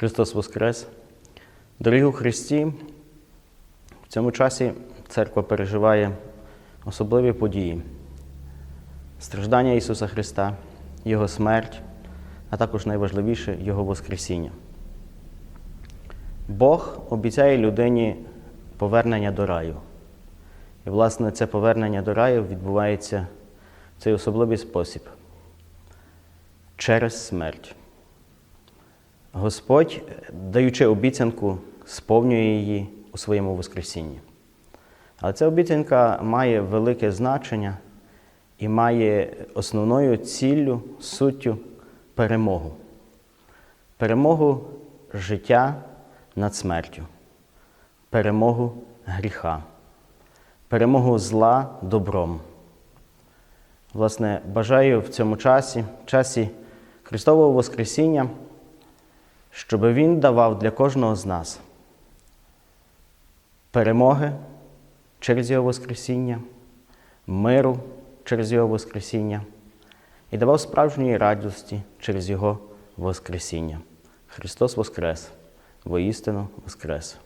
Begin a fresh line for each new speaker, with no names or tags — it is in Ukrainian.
Христос Воскрес! Дорогі у Христі, в цьому часі церква переживає особливі події: страждання Ісуса Христа, Його смерть, а також найважливіше Його Воскресіння. Бог обіцяє людині повернення до раю. І, власне, це повернення до раю відбувається в цей особливий спосіб через смерть. Господь, даючи обіцянку, сповнює її у своєму Воскресінні. Але ця обіцянка має велике значення і має основною ціллю, суттю перемогу. Перемогу життя над смертю, перемогу гріха, перемогу зла добром. Власне, бажаю в цьому часі, часі Христового Воскресіння, щоб Він давав для кожного з нас перемоги через Його Воскресіння, миру через Його Воскресіння і давав справжньої радості через Його Воскресіння. Христос Воскрес! Воістину Воскрес!